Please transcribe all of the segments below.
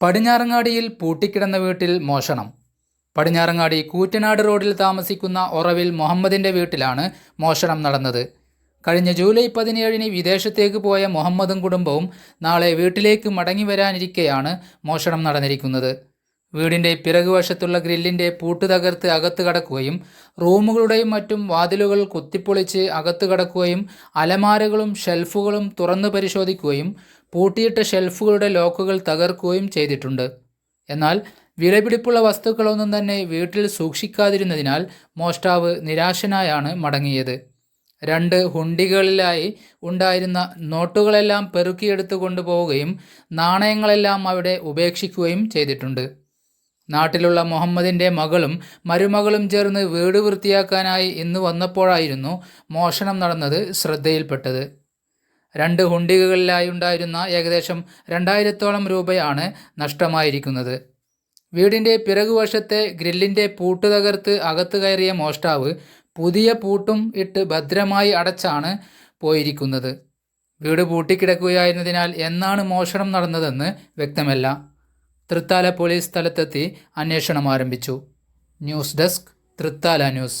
പടിഞ്ഞാറങ്ങാടിയിൽ പൂട്ടിക്കിടന്ന വീട്ടിൽ മോഷണം. പടിഞ്ഞാറങ്ങാടി കൂറ്റനാട് റോഡിൽ താമസിക്കുന്ന ഒറവിൽ മുഹമ്മദിന്റെ വീട്ടിലാണ് മോഷണം നടന്നത്. കഴിഞ്ഞ ജൂലൈ പതിനേഴിന് വിദേശത്തേക്ക് പോയ മുഹമ്മദും കുടുംബവും നാളെ വീട്ടിലേക്ക് മടങ്ങി വരാനിരിക്കെയാണ് മോഷണം നടന്നിരിക്കുന്നത്. വീടിന്റെ പിറകുവശത്തുള്ള ഗ്രില്ലിന്റെ പൂട്ട് തകർത്ത് അകത്ത് കടക്കുകയും റൂമുകളുടെയും മറ്റും വാതിലുകൾ കുത്തിപ്പൊളിച്ച് അകത്ത് കടക്കുകയും അലമാരകളും ഷെൽഫുകളും തുറന്നു പരിശോധിക്കുകയും പൂട്ടിയിട്ട ഷെൽഫുകളുടെ ലോക്കുകൾ തകർക്കുകയും ചെയ്തിട്ടുണ്ട്. എന്നാൽ വിലപിടിപ്പുള്ള വസ്തുക്കളൊന്നും തന്നെ വീട്ടിൽ സൂക്ഷിക്കാതിരുന്നതിനാൽ മോഷ്ടാവ് നിരാശനായാണ് മടങ്ങിയത്. രണ്ട് ഹുണ്ടികളിലായി ഉണ്ടായിരുന്ന നോട്ടുകളെല്ലാം പെറുക്കിയെടുത്ത് കൊണ്ടുപോവുകയും നാണയങ്ങളെല്ലാം അവിടെ ഉപേക്ഷിക്കുകയും ചെയ്തിട്ടുണ്ട്. നാട്ടിലുള്ള മുഹമ്മദിന്റെ മകളും മരുമകളും ചേർന്ന് വീട് വൃത്തിയാക്കാനായി ഇന്ന് വന്നപ്പോഴായിരുന്നു മോഷണം നടന്നത് ശ്രദ്ധയിൽപ്പെട്ടത്. രണ്ട് ഹുണ്ടികകളിലായി ഉണ്ടായിരുന്ന ഏകദേശം രണ്ടായിരത്തോളം രൂപയാണ് നഷ്ടമായിരിക്കുന്നത്. വീടിന്റെ പിറകുവശത്തെ ഗ്രില്ലിന്റെ പൂട്ട് തകർത്ത് അകത്ത് കയറിയ മോഷ്ടാവ് പുതിയ പൂട്ടും ഇട്ട് ഭദ്രമായി അടച്ചാണ് പോയിരിക്കുന്നത്. വീട് പൂട്ടിക്കിടക്കുകയായിരുന്നതിനാൽ എന്നാണ് മോഷണം നടന്നതെന്ന് വ്യക്തമല്ല. തൃത്താല പോലീസ് സ്ഥലത്തെത്തി അന്വേഷണം ആരംഭിച്ചു. News desk Thrithala news.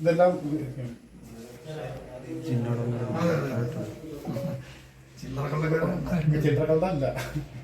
ഇതെല്ലാം ചിത്രകഥ ചായ ഉള്ളിലുണ്ടായിരുന്നു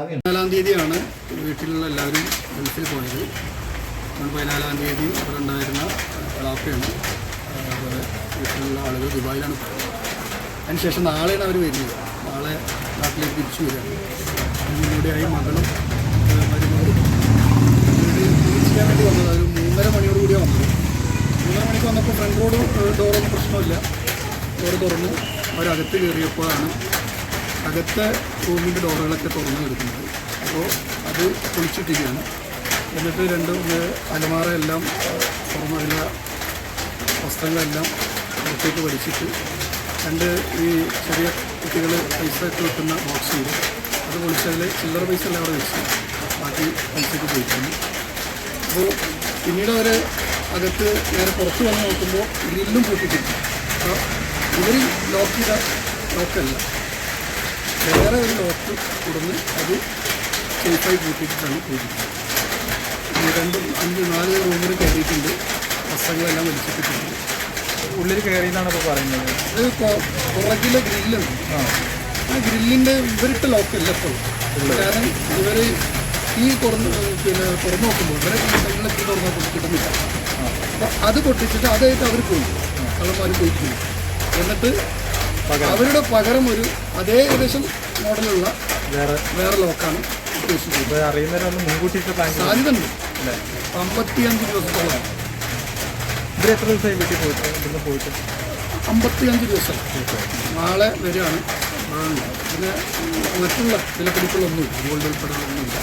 പതിനാലാം തീയതിയാണ് വീട്ടിലുള്ള എല്ലാവരും ഗൾഫിൽ പോയത്. പതിനാലാം തീയതി അവിടെ ഉണ്ടായിരുന്ന റാഫയാണ് അതുപോലെ വീട്ടിലുള്ള ആളുകൾ ദുബായിലാണ് പോയത്. അതിനുശേഷം നാളെയാണ് അവർ വരുന്നത്. നാളെ നാട്ടിലേക്ക് തിരിച്ചു വരികയാണ് അതിലൂടെയായി മകളും മരുമകളും വേണ്ടി വന്നത്. ഒരു മൂന്നര മണിയോട് കൂടിയാണ് വന്നത്. മൂന്നര മണിക്ക് വന്നപ്പോൾ ഫ്രണ്ട് റോഡ് ഡോറൊന്നും പ്രശ്നമില്ല. ഡോറ് തുറന്നു. അവരകത്ത് കയറിയപ്പോഴാണ് അകത്തെ റൂമിന്റെ ഡോറുകളൊക്കെ തുറന്നു കിടക്കുന്നത്. അപ്പോൾ അത് പൊളിച്ചിട്ടിരിക്കുകയാണ്. എന്നിട്ട് രണ്ട് അലമാറയെല്ലാം അലമാര എല്ലാം തുറന്ന് അതിലെ വസ്ത്രങ്ങളെല്ലാം പുറത്തേക്ക് വലിച്ചിട്ട് രണ്ട് ഈ ചെറിയ കുട്ടികൾ പൈസ ഒക്കെ വെക്കുന്ന ബോക്സ് ചെയ്തു അത് പൊളിച്ചതിൽ ചില്ലറ പൈസ എല്ലാം അവിടെ വെച്ച് ബാക്കി പൈസയ്ക്ക് പോയിട്ടുണ്ട്. അപ്പോൾ പിന്നീട് അവർ അകത്ത് നേരെ പുറത്ത് വന്ന് നോക്കുമ്പോൾ ഗ്രില്ലും പൂട്ടിട്ടില്ല അപ്പോൾ ഇവർ ലോക്ക് ചെയ്ത ലോക്കല്ല വേറെ ഒരു ലോക്ക് കൊടുന്ന് അത് സേഫായി കൂട്ടിയിട്ടാണ് പോയിരിക്കുന്നത് രണ്ടും അഞ്ച് നാല് റൂമിൽ കയറിയിട്ടുണ്ട് വസ്ത്രങ്ങളെല്ലാം വലിച്ചിട്ടിട്ടുണ്ട്. ഉള്ളിൽ കയറി എന്നാണ് ഇപ്പോൾ പറയുന്നത്. അത് കൊ- പുറകിലെ ഗ്രില്ലുണ്ട് ആ. ഗ്രില്ലിന്റെ ഇവരിട്ട ലോക്കല്ല ഇപ്പോൾ കാരണം ഇവർ ഈ തുറന്ന് പിന്നെ തുറന്നു നോക്കുമ്പോൾ ഇവരെ കൈകളൊക്കെ തുറന്നു നോക്കുമ്പോൾ കിട്ടുന്നില്ല. അപ്പോൾ അത് പൊട്ടിച്ചിട്ട് അതായിട്ട് അവർ പോയി. കള്ളന്മാർ പോയിട്ടുണ്ട് എന്നിട്ട് അവരുടെ പകരം ഒരു അതേ ഏകദേശം മോഡലുള്ള വേറെ. വേറെ ലോക്കാണ് ഉദ്ദേശിച്ചത്. ഇപ്പോൾ അറിയുന്നവരൊന്ന് മുൻകൂട്ടിയിട്ട് പ്ലാൻ ചെയ്തു സാധ്യതയുണ്ട്. അമ്പത്തിയഞ്ച് ദിവസത്തോളം. ഇവർ എത്ര ദിവസമായി വീട്ടിൽ പോയിട്ട്? ഇവിടുന്ന് പോയിട്ട്? അമ്പത്തിയഞ്ച് ദിവസം. നാളെ വരെയാണ്. പിന്നെ മറ്റുള്ള വിലപിടിപ്പുകളൊന്നുമില്ല. ഗോൾഡ് ഉൾപ്പെടെയുള്ളൊന്നുമില്ല